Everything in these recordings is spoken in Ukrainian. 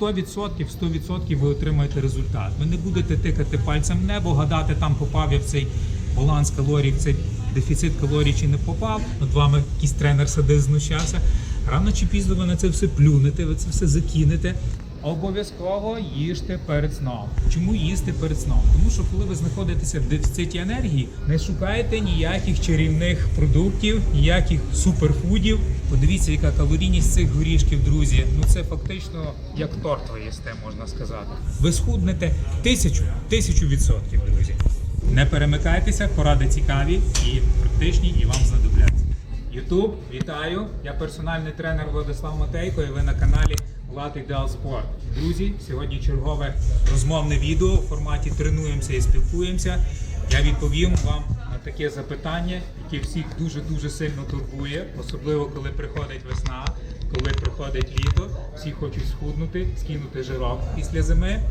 100%, 100% ви отримаєте результат. Ви не будете тикати пальцем в небо, гадати, там попав я в цей баланс калорій, в цей дефіцит калорій чи не попав. Над вами якийсь тренер сидить, знущався. Рано чи пізно ви на це все плюнете, ви це все закинете. Обов'язково їжте перед сном. Чому їсти перед сном? Тому що коли ви знаходитеся в дефіциті енергії, не шукайте ніяких чарівних продуктів, ніяких суперфудів. Подивіться, яка калорійність цих горішків, друзі. Ну це фактично як торт ви їсте, можна сказати. Ви схуднете тисячу, тисячу відсотків, друзі. Не перемикайтеся, поради цікаві і практичні, і вам знадобляться. Ютуб, вітаю! Я персональний тренер Владислав Матейко, і ви на каналі Влад Ідеал Спорт. Друзі, сьогодні чергове розмовне відео у форматі тренуємося і спілкуємося. Я відповім вам на таке запитання, яке всіх дуже дуже сильно турбує, особливо коли приходить весна, коли приходить літо. Всі хочуть схуднути, скинути жирок після зими.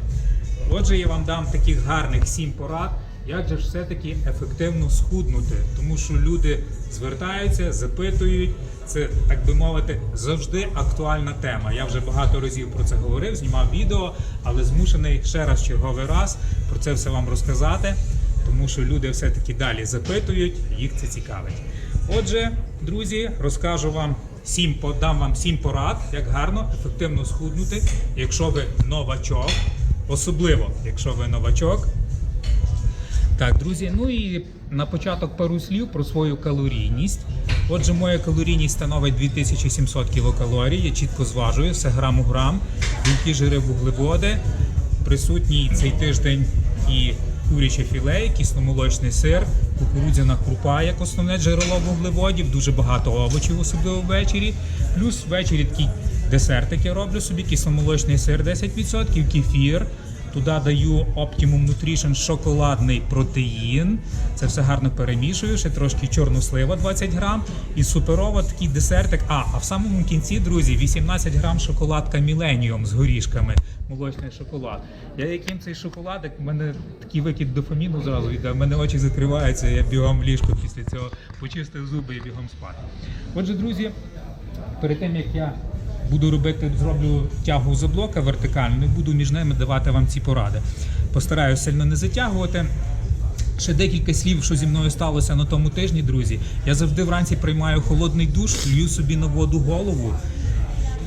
Отже, я вам дам таких гарних сім порад, як же ж все-таки ефективно схуднути, тому що люди звертаються, запитують. Це так би мовити завжди актуальна тема. Я вже багато разів про це говорив, знімав відео, але змушений ще раз черговий раз про це все вам розказати, тому що люди все-таки далі запитують, їх це цікавить. Отже, друзі, розкажу вам сім подам вам сім порад, як гарно ефективно схуднути, якщо ви новачок, особливо якщо ви новачок. Так, друзі, ну і на початок пару слів про свою калорійність. Отже, моя калорійність становить 2700 кілокалорій. Я чітко зважую, все грам у грам. Білки, жири, вуглеводи. Присутній цей тиждень і куряче філе, кисломолочний сир, кукурудзяна крупа як основне джерело вуглеводів, дуже багато овочів, особливо ввечері. Плюс ввечері такий десертик я роблю собі, кисломолочний сир 10%, кефір. Туди даю Optimum Nutrition шоколадний протеїн. Це все гарно перемішую, ще трошки чорну слива 20 грам. І суперово такий десертик. А, а в самому кінці, друзі, 18 грам шоколадка Millennium з горішками. Молочний шоколад. Я яким цей шоколадик, в мене такий викид дофаміну зразу йде, в мене очі закриваються, я бігом в ліжко після цього почистив зуби і бігом спати. Отже, друзі, перед тим як я буду робити, зроблю тягу за блока вертикальну і буду між ними давати вам ці поради. Постараюся сильно не затягувати. Ще декілька слів, що зі мною сталося на тому тижні, друзі. Я завжди вранці приймаю холодний душ, лью собі на воду голову.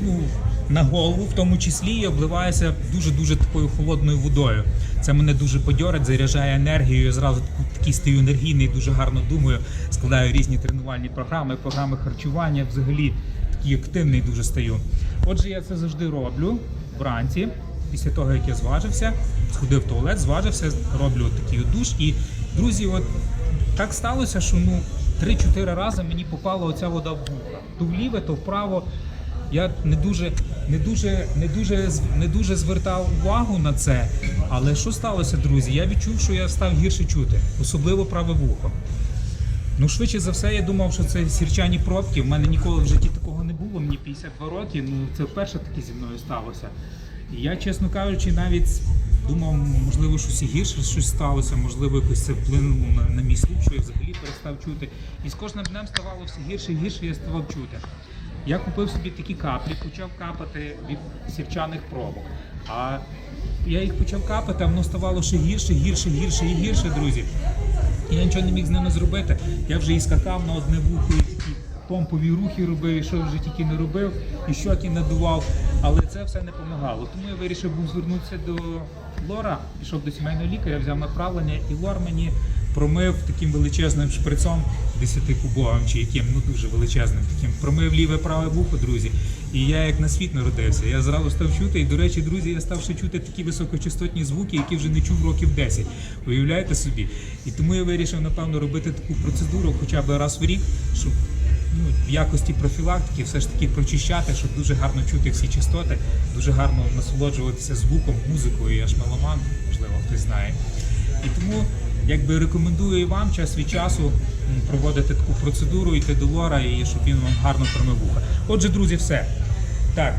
Ну, на голову, в тому числі, і обливаюся дуже-дуже такою холодною водою. Це мене дуже подьорить, заряджає енергією. Я зразу такий стаю енергійний, дуже гарно думаю. Складаю різні тренувальні програми, програми харчування. Взагалі такий активний дуже стаю. Отже, я це завжди роблю вранці, після того як я зважився, сходив в туалет, зважився, роблю такий душ. І друзі, от так сталося, що ну 3-4 рази мені попала оця вода в вуха. То вліве, то вправо. Я не дуже, не дуже, не дуже, не дуже звертав увагу на це. Але що сталося, друзі? Я відчув, що я став гірше чути, особливо праве вухо. Ну, швидше за все, я думав, що це сірчані пробки. В мене ніколи в житті. Мені 52 роки. Ну це вперше таке зі мною сталося. І я, чесно кажучи, навіть думав, можливо, щось гірше щось сталося, можливо, якось це вплинуло на, на мій слух, що я взагалі перестав чути. І з кожним днем ставало все гірше і гірше, я ставав чути. Я купив собі такі каплі, почав капати від сірчаних пробок. А я їх почав капати, а воно ставало ще гірше, гірше, гірше і гірше, друзі. І я нічого не міг з ними зробити. Я вже і скакав на одне вухо, і такі помпові рухи робив, що вже тільки не робив, і щоки надував. Але це все не допомагало. Тому я вирішив був звернутися до Лора, пішов до сімейного лікаря, взяв направлення, і Лор мені промив таким величезним шприцом 10-кубовим чи яким, ну дуже величезним таким. Промив ліве праве вухо, друзі. І я як на світ народився. Я зразу став чути. І, до речі, друзі, я став ще чути такі високочастотні звуки, які вже не чув років 10. Уявляєте собі? І тому я вирішив, напевно, робити таку процедуру хоча б раз в рік, щоб ну, в якості профілактики все ж таки прочищати, щоб дуже гарно чути всі частоти, дуже гарно насолоджуватися звуком, музикою. Я ж меломан, можливо, хтось знає. І тому якби рекомендую і вам час від часу проводити таку процедуру, йти до лора і щоб він вам гарно промив вуха. Отже, друзі, все. Так,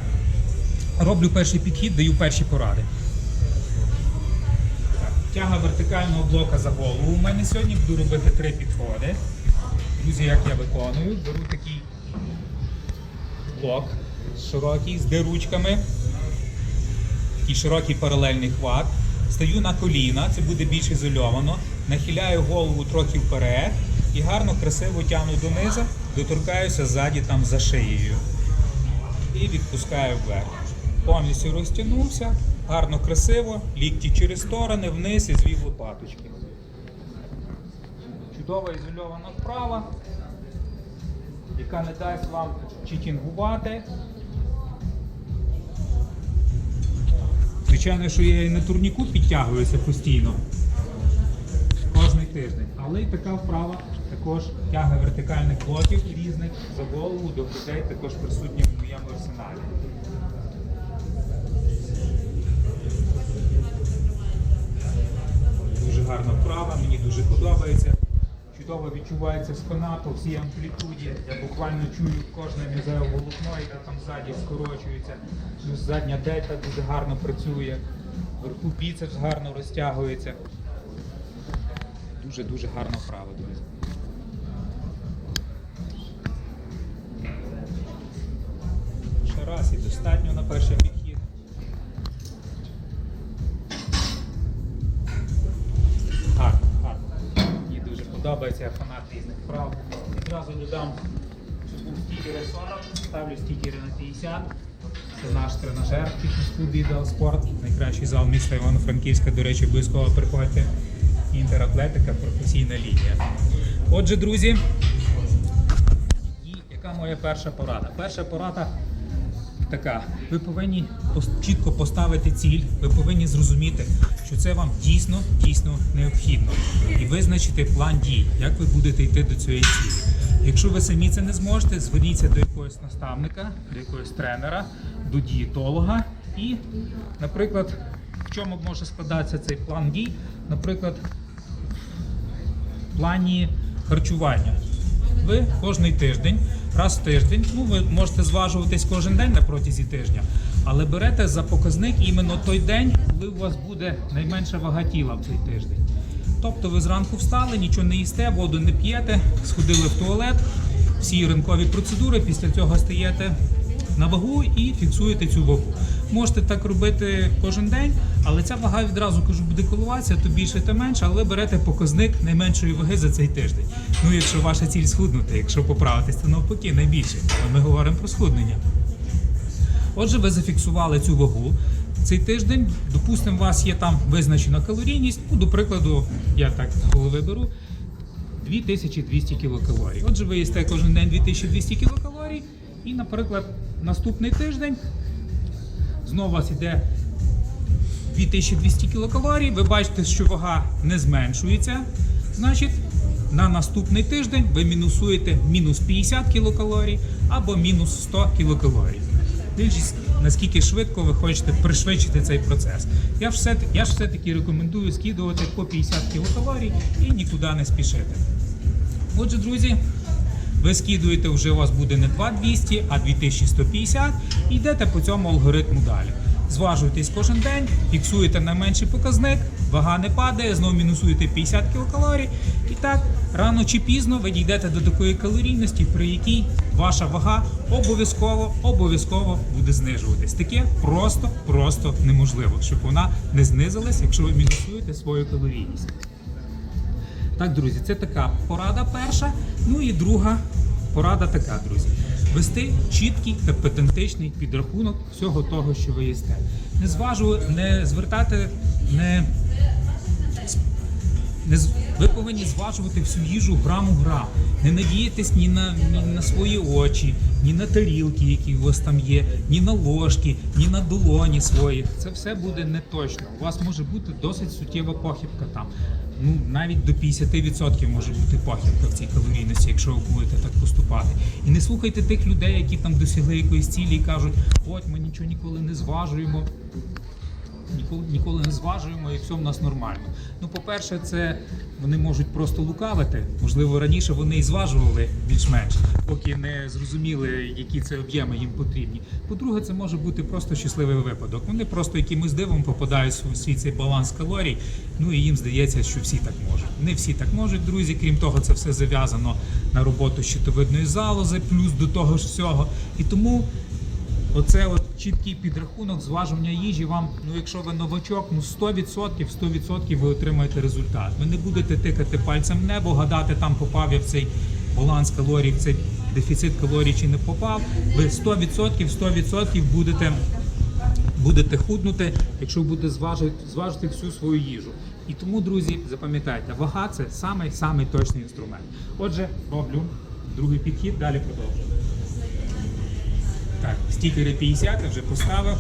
роблю перший підхід, даю перші поради. Так, Тяга вертикального блока за голову. У мене сьогодні буду робити три підходи. Друзі, як я виконую, беру такий блок широкий з диручками. такий широкий паралельний хват. Стаю на коліна, це буде більш ізольовано. Нахиляю голову трохи вперед і гарно, красиво тягну донизу, доторкаюся ззаді там за шиєю. І відпускаю вверх. Повністю розтягнувся, гарно, красиво, лікті через сторони, вниз і звів лопаточки. Чудова ізольована вправа, яка не дасть вам читінгувати. Звичайно, що я і на турніку підтягуюся постійно. Кожний тиждень. Але і така вправа також тяга вертикальних блоків різних за голову до грудей також присутня в моєму арсеналі. Дуже гарна вправа, мені дуже подобається. Чудово відчувається спина по всій амплітуді. Я буквально чую кожне мізеве волокно, яке там ззаді скорочується. Задня дельта дуже гарно працює. Вверху біцепс гарно розтягується. Дуже-дуже гарна вправа, друзі. Ще раз і достатньо на перший підхід. Дуже я фанат різних вправ. Відразу додам, стікери 40, ставлю стікери на 50. Це наш тренажер фітнес-клуб «Ідеал Найкращий зал міста Івано-Франківська, до речі, обов'язково приходьте. Інтератлетика, професійна лінія. Отже, друзі, і яка моя перша порада? Перша порада така. Ви повинні чітко поставити ціль, ви повинні зрозуміти, що це вам дійсно, дійсно необхідно. І визначити план дій, як ви будете йти до цієї цілі. Якщо ви самі це не зможете, зверніться до якогось наставника, до якогось тренера, до дієтолога і, наприклад, в чому може складатися цей план дій? Наприклад, в плані харчування. Ви кожний тиждень, раз в тиждень, ну ви можете зважуватись кожен день на протязі тижня, але берете за показник іменно той день, коли у вас буде найменша вага тіла в цей тиждень. Тобто ви зранку встали, нічого не їсте, воду не п'єте, сходили в туалет, всі ранкові процедури, після цього стаєте на вагу і фіксуєте цю вагу. Можете так робити кожен день, але ця вага відразу кажу буде коливатися, то більше, то менше, але берете показник найменшої ваги за цей тиждень. Ну, якщо ваша ціль схуднути, якщо поправитись, то навпаки найбільше. Ми говоримо про схуднення. Отже, ви зафіксували цю вагу. Цей тиждень, допустимо, у вас є там визначена калорійність. Ну, до прикладу, я так з голови беру 2200 кілокалорій. Отже, ви їсте кожен день 2200 кілокалорій, і, наприклад, наступний тиждень знову у вас йде 2200 кілокалорій. Ви бачите, що вага не зменшується. Значить, на наступний тиждень ви мінусуєте мінус 50 кілокалорій або мінус 100 кілокалорій. Дивлячись, наскільки швидко ви хочете пришвидшити цей процес. Я ж все, я ж все-таки рекомендую скидувати по 50 кілокалорій і нікуди не спішити. Отже, друзі, ви скидуєте, вже у вас буде не 2200, а 2150 і йдете по цьому алгоритму далі. Зважуєтесь кожен день, фіксуєте найменший показник, вага не падає, знову мінусуєте 50 кілокалорій. І так, рано чи пізно ви дійдете до такої калорійності, при якій ваша вага обов'язково обов'язково буде знижуватись. Таке просто, просто неможливо, щоб вона не знизилась, якщо ви мінусуєте свою калорійність. Так, друзі, це така порада перша. Ну і друга порада така, друзі. Вести чіткий та педантичний підрахунок всього того, що ви їсте. Не зважу, не звертати, не, не ви повинні зважувати всю їжу грам у грам. Не надіятись ні на, ні на свої очі, ні на тарілки, які у вас там є, ні на ложки, ні на долоні свої. Це все буде не точно. У вас може бути досить суттєва похибка там. Ну навіть до 50% може бути похибка в цій калорійності, якщо ви будете так поступати. І не слухайте тих людей, які там досягли якоїсь цілі і кажуть, от ми нічого ніколи не зважуємо ніколи, не зважуємо і все в нас нормально. Ну, по-перше, це вони можуть просто лукавити. Можливо, раніше вони і зважували більш-менш, поки не зрозуміли, які це об'єми їм потрібні. По-друге, це може бути просто щасливий випадок. Вони просто якимось дивом попадають у свій цей баланс калорій. Ну і їм здається, що всі так можуть. Не всі так можуть, друзі. Крім того, це все зав'язано на роботу щитовидної залози, плюс до того ж всього. І тому Оце от чіткий підрахунок зважування їжі вам, ну якщо ви новачок, ну 100%, 100% ви отримаєте результат. Ви не будете тикати пальцем в небо, гадати, там попав я в цей баланс калорій, в цей дефіцит калорій чи не попав. Ви 100%, 100% будете будете худнути, якщо будете зважити, зважити всю свою їжу. І тому, друзі, запам'ятайте, вага це самий самий точний інструмент. Отже, роблю другий підхід, далі продовжуємо. Так, стікери 50 вже поставив.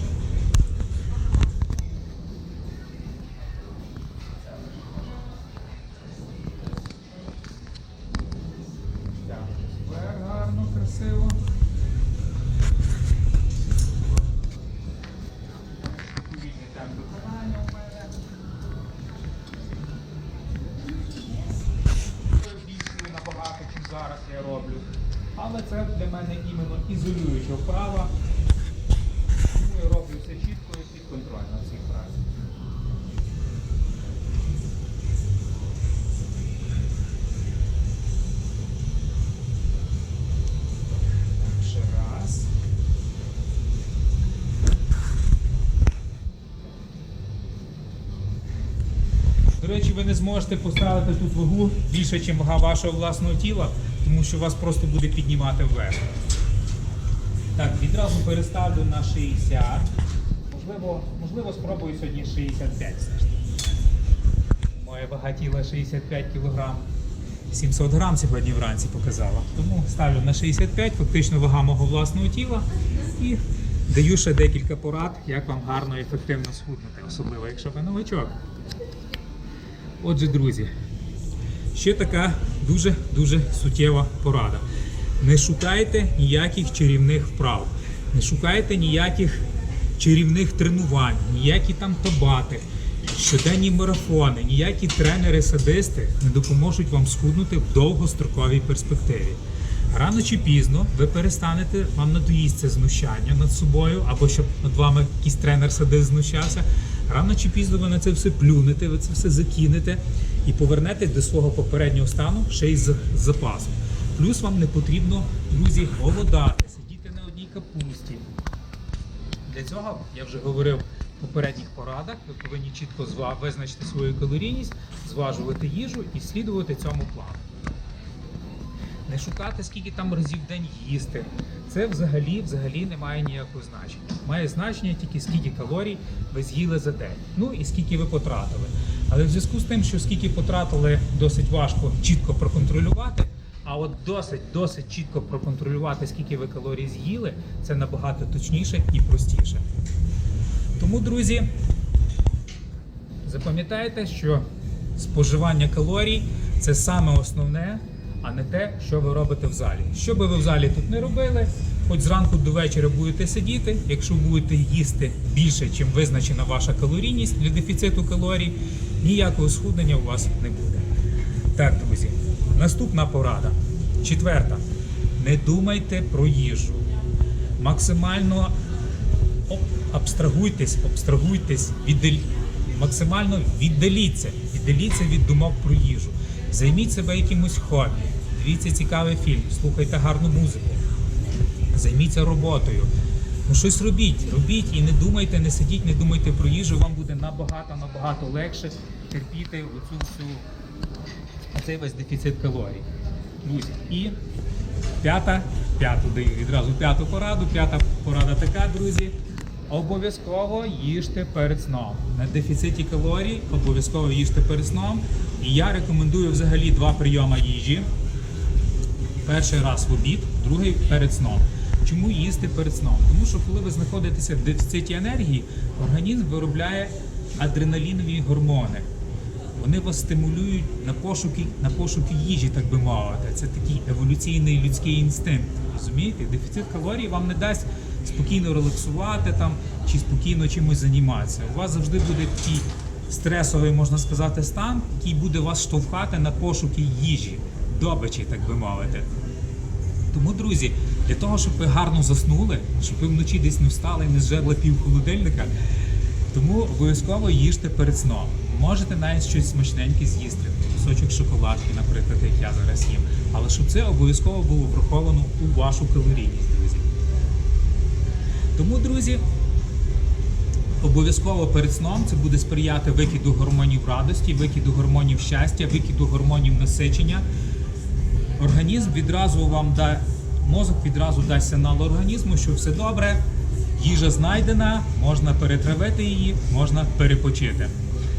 Мене іменно ізолююча вправа. Тому я роблю все чітко і підконтрольно в цій вправі. Так, ще раз. До речі, ви не зможете поставити тут вагу більше, ніж вага вашого власного тіла, тому що вас просто буде піднімати вверх. Так, відразу переставлю на 60. Можливо, можливо спробую сьогодні 65 все ж. Моя вага тіла 65 кг. 700 грам сьогодні вранці показала. Тому ставлю на 65, фактично вага мого власного тіла. І даю ще декілька порад, як вам гарно і ефективно схуднути, особливо якщо ви новачок. Отже, друзі, ще така дуже-дуже суттєва порада. Не шукайте ніяких чарівних вправ, не шукайте ніяких чарівних тренувань, ніякі там табати, щоденні марафони, ніякі тренери-садисти не допоможуть вам схуднути в довгостроковій перспективі. Рано чи пізно ви перестанете, вам надоїсть це знущання над собою, або щоб над вами якийсь тренер-садист знущався. Рано чи пізно ви на це все плюнете, ви це все закинете і повернетесь до свого попереднього стану ще й з запасом. Плюс вам не потрібно, друзі, голодати, сидіти на одній капусті. Для цього я вже говорив в попередніх порадах. Ви повинні чітко визначити свою калорійність, зважувати їжу і слідувати цьому плану. Не шукати, скільки там разів в день їсти. Це взагалі, взагалі не має ніякого значення. Має значення тільки скільки калорій ви з'їли за день. Ну і скільки ви потратили. Але в зв'язку з тим, що скільки потратили, досить важко чітко проконтролювати. А от досить, досить чітко проконтролювати, скільки ви калорій з'їли, це набагато точніше і простіше. Тому, друзі, запам'ятайте, що споживання калорій це саме основне, а не те, що ви робите в залі. Що би ви в залі тут не робили, хоч зранку до вечора будете сидіти, якщо будете їсти більше, чим визначена ваша калорійність для дефіциту калорій, ніякого схуднення у вас не буде. Так, друзі, наступна порада. Четверта. Не думайте про їжу. Максимально абстрагуйтесь, абстрагуйтесь, віддаль... максимально віддаліться, віддаліться від думок про їжу. Займіть себе якимось хобі, дивіться цікавий фільм, слухайте гарну музику, займіться роботою. Ну щось робіть, робіть і не думайте, не сидіть, не думайте про їжу, вам буде набагато, набагато легше терпіти оцю всю цей весь дефіцит калорій. Друзі, і п'ята, п'яту даю відразу п'яту пораду. П'ята порада така, друзі. Обов'язково їжте перед сном. На дефіциті калорій обов'язково їжте перед сном. І я рекомендую взагалі два прийоми їжі. Перший раз в обід, другий перед сном. Чому їсти перед сном? Тому що коли ви знаходитеся в дефіциті енергії, організм виробляє адреналінові гормони. Вони вас стимулюють на пошуки, на пошуки їжі, так би мовити. Це такий еволюційний людський інстинкт. Розумієте? Дефіцит калорій вам не дасть спокійно релаксувати там чи спокійно чимось займатися. У вас завжди буде такий стресовий, можна сказати, стан, який буде вас штовхати на пошуки їжі, добичі, так би мовити. Тому, друзі, для того, щоб ви гарно заснули, щоб ви вночі десь не встали і не зжерли пів холодильника, тому обов'язково їжте перед сном. Можете навіть щось смачненьке з'їсти, кусочок шоколадки, наприклад, як я зараз їм. Але щоб це обов'язково було враховано у вашу калорійність, друзі. Тому, друзі, обов'язково перед сном це буде сприяти викиду гормонів радості, викиду гормонів щастя, викиду гормонів насичення. Організм відразу вам да, мозок відразу дасть сигнал організму, що все добре, їжа знайдена, можна перетравити її, можна перепочити.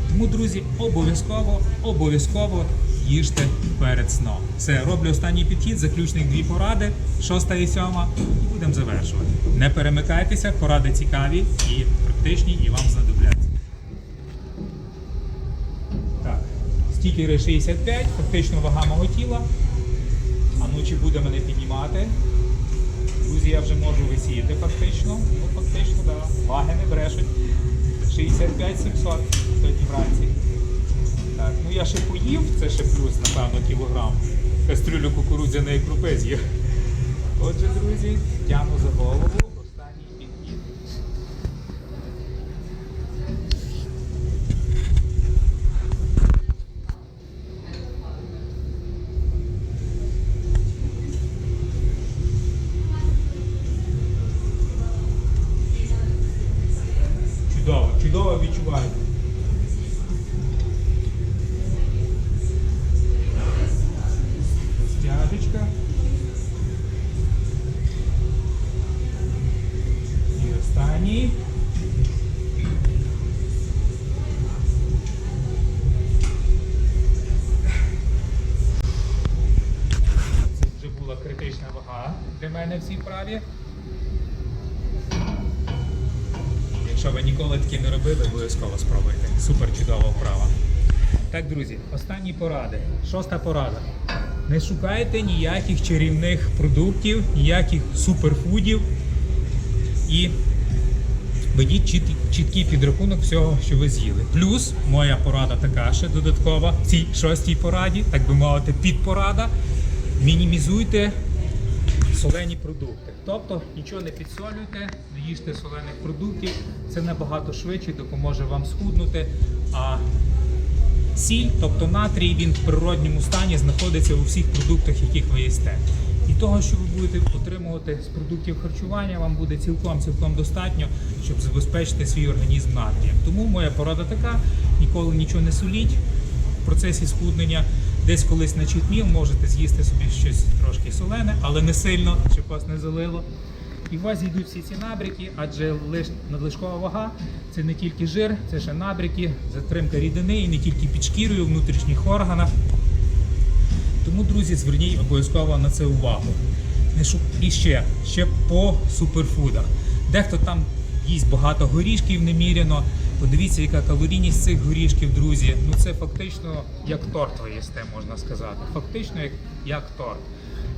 Тому, друзі, обов'язково, обов'язково їжте перед сном. Все, роблю останній підхід, заключних дві поради, шоста і сьома, і будемо завершувати. Не перемикайтеся, поради цікаві і практичні, і вам знадобляться. Так, стікери 65, фактично вага мого тіла. Чи буде мене піднімати? Друзі, я вже можу висіяти фактично. Ну, фактично, так. Да. Ваги не брешуть. 65 700 сьогодні вранці. Так, ну я ще поїв, це ще плюс, напевно, кілограм. Кастрюлю кукурудзяної крупи з'їв. Отже, друзі, тягну за голову. Для мене в цій вправі. Якщо ви ніколи таке не робили, обов'язково спробуйте. Супер чудова вправа. Так, друзі, останні поради. Шоста порада. Не шукайте ніяких чарівних продуктів, ніяких суперфудів і ведіть чіт- чіткий підрахунок всього, що ви з'їли. Плюс моя порада така ще додаткова в цій шостій пораді, так би мовити, підпорада. Мінімізуйте солені продукти. Тобто нічого не підсолюйте, не їжте солених продуктів. Це набагато швидше допоможе вам схуднути. А сіль, тобто натрій, він в природньому стані знаходиться у всіх продуктах, яких ви їсте. І того, що ви будете отримувати з продуктів харчування, вам буде цілком цілком достатньо, щоб забезпечити свій організм натрієм. Тому моя порада така: ніколи нічого не соліть в процесі схуднення. Десь колись на читміл можете з'їсти собі щось трошки солене, але не сильно, щоб вас не залило. І у вас зійдуть всі ці набряки, адже лиш надлишкова вага це не тільки жир, це ще набряки, затримка рідини і не тільки під шкірою, внутрішніх органах. Тому, друзі, зверніть обов'язково на це увагу. І ще, ще по суперфудах. Дехто там їсть багато горішків неміряно. Подивіться, яка калорійність цих горішків, друзі. Ну це фактично як торт ви їсте, можна сказати. Фактично як, як торт.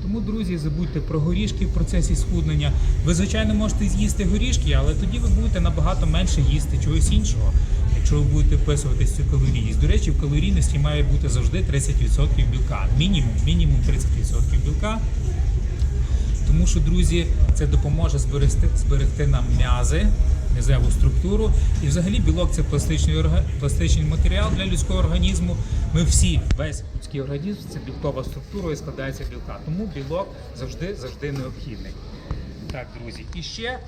Тому, друзі, забудьте про горішки в процесі схуднення. Ви, звичайно, можете з'їсти горішки, але тоді ви будете набагато менше їсти чогось іншого, якщо ви будете вписуватись цю калорійність. До речі, в калорійності має бути завжди 30% білка. Мінімум, мінімум 30% білка. Тому що, друзі, це допоможе зберегти, зберегти нам м'язи, м'язеву структуру. І взагалі білок це пластичний, пластичний матеріал для людського організму. Ми всі, весь людський організм це білкова структура і складається білка. Тому білок завжди завжди необхідний. Так, друзі, і ще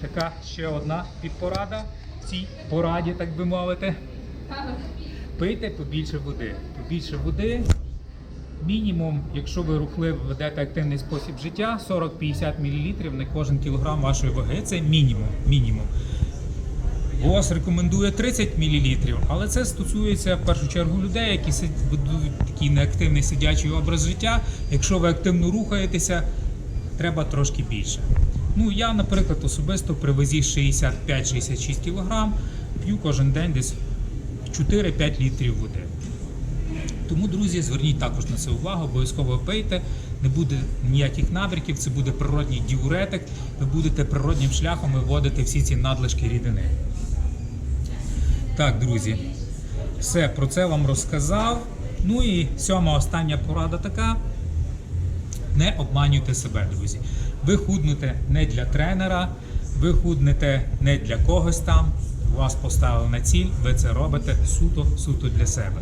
така ще одна підпорада в цій пораді, так би мовити. Пийте побільше води. Побільше води. Мінімум, якщо ви рухливо ведете активний спосіб життя, 40-50 мл на кожен кілограм вашої ваги. Це мінімум. мінімум. ВОЗ рекомендує 30 мл, але це стосується в першу чергу людей, які ведуть такий неактивний сидячий образ життя. Якщо ви активно рухаєтеся, треба трошки більше. Ну я, наприклад, особисто при вазі 65-66 кг п'ю кожен день десь 4-5 літрів води. Тому, друзі, зверніть також на це увагу, обов'язково пийте, не буде ніяких набряків, це буде природній діуретик, ви будете природнім шляхом виводити всі ці надлишки рідини. Так, друзі, все про це вам розказав. Ну і сьома остання порада така. Не обманюйте себе, друзі. Ви худнете не для тренера, ви худнете не для когось там. Вас поставили на ціль, ви це робите суто, суто для себе.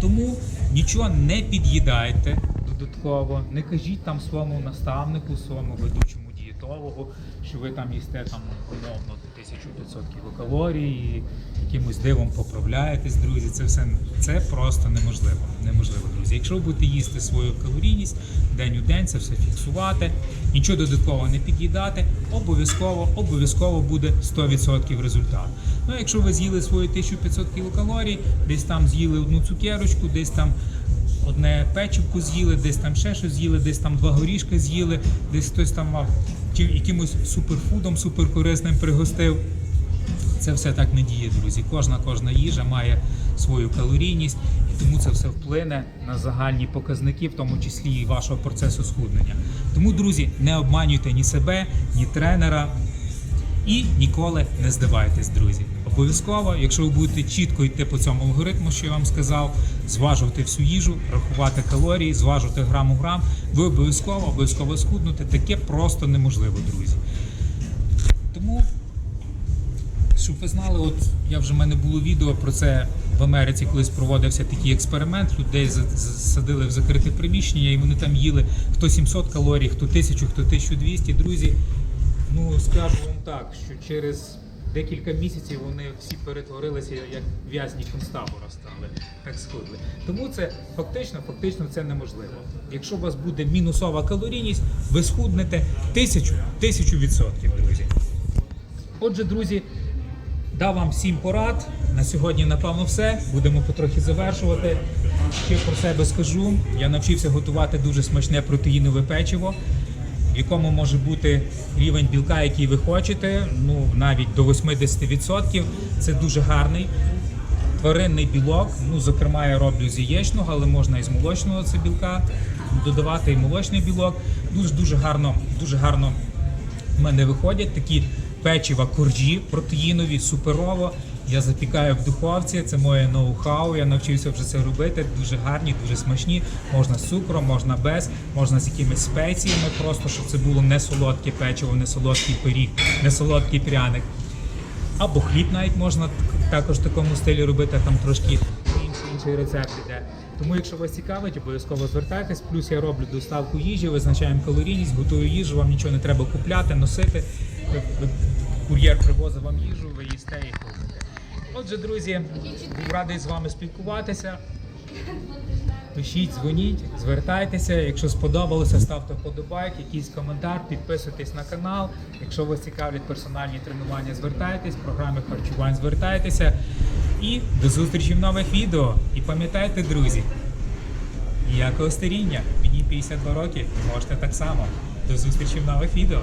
Тому нічого не під'їдайте додатково, не кажіть там своєму наставнику, своєму ведучому дієтологу. що ви там їсте там умовно 1500 кілокалорій, і якимось дивом поправляєтесь, друзі. Це все це просто неможливо. Неможливо. Якщо ви будете їсти свою калорійність день у день, це все фіксувати, нічого додатково не під'їдати, обов'язково, обов'язково буде 100% результат. Ну, якщо ви з'їли свої 1500 кілокалорій, десь там з'їли одну цукерочку, десь там одне печивку з'їли, десь там ще щось з'їли, десь там два горішки з'їли, десь хтось там якимось суперфудом суперкорисним пригостив. Це все так не діє, друзі. Кожна кожна їжа має свою калорійність, і тому це все вплине на загальні показники, в тому числі і вашого процесу схуднення. Тому, друзі, не обманюйте ні себе, ні тренера. І ніколи не здавайтесь, друзі. Обов'язково, якщо ви будете чітко йти по цьому алгоритму, що я вам сказав, зважувати всю їжу, рахувати калорії, зважувати грам у грам, ви обов'язково обов'язково схуднути. Таке просто неможливо, друзі. Тому, щоб ви знали, от я вже в мене було відео про це в Америці, колись проводився такий експеримент. Людей за- за- садили в закрите приміщення, і вони там їли хто 700 калорій, хто 1000, хто 1200. Друзі, ну скажу вам так, що через декілька місяців вони всі перетворилися як в'язні концтабора стали, так схудли. Тому це фактично, фактично це неможливо. Якщо у вас буде мінусова калорійність, ви схуднете тисячу, тисячу відсотків, друзі. Отже, друзі, дав вам всім порад. На сьогодні, напевно, все. Будемо потрохи завершувати. Ще про себе скажу. Я навчився готувати дуже смачне протеїнове печиво, в якому може бути рівень білка, який ви хочете, ну навіть до 80%. Це дуже гарний. Тваринний білок, ну зокрема я роблю з яєчного, але можна і з молочного це білка додавати і молочний білок. Дуже дуже гарно, дуже гарно в мене виходять такі печива коржі протеїнові, суперово. Я запікаю в духовці, це моє ноу-хау. Я навчився вже це робити. Дуже гарні, дуже смачні. Можна з цукром, можна без, можна з якимись спеціями, просто щоб це було не солодке печиво, не солодкий пиріг, не солодкий пряник. Або хліб навіть можна також в такому стилі робити, там трошки інший, інший рецепт іде. Тому, якщо вас цікавить, обов'язково звертайтесь. Плюс я роблю доставку їжі, визначаємо калорійність, готую їжу, вам нічого не треба купляти, носити. Кур'єр привозить вам їжу, ви їсте і ходите. Отже, друзі, був радий з вами спілкуватися. Пишіть, дзвоніть, звертайтеся. Якщо сподобалося, ставте вподобайк, якийсь коментар, підписуйтесь на канал. Якщо вас цікавлять персональні тренування, звертайтесь, програми харчувань звертайтеся. І до зустрічі в нових відео. І пам'ятайте, друзі, ніякого старіння. Мені 52 роки, можете так само. До зустрічі в нових відео.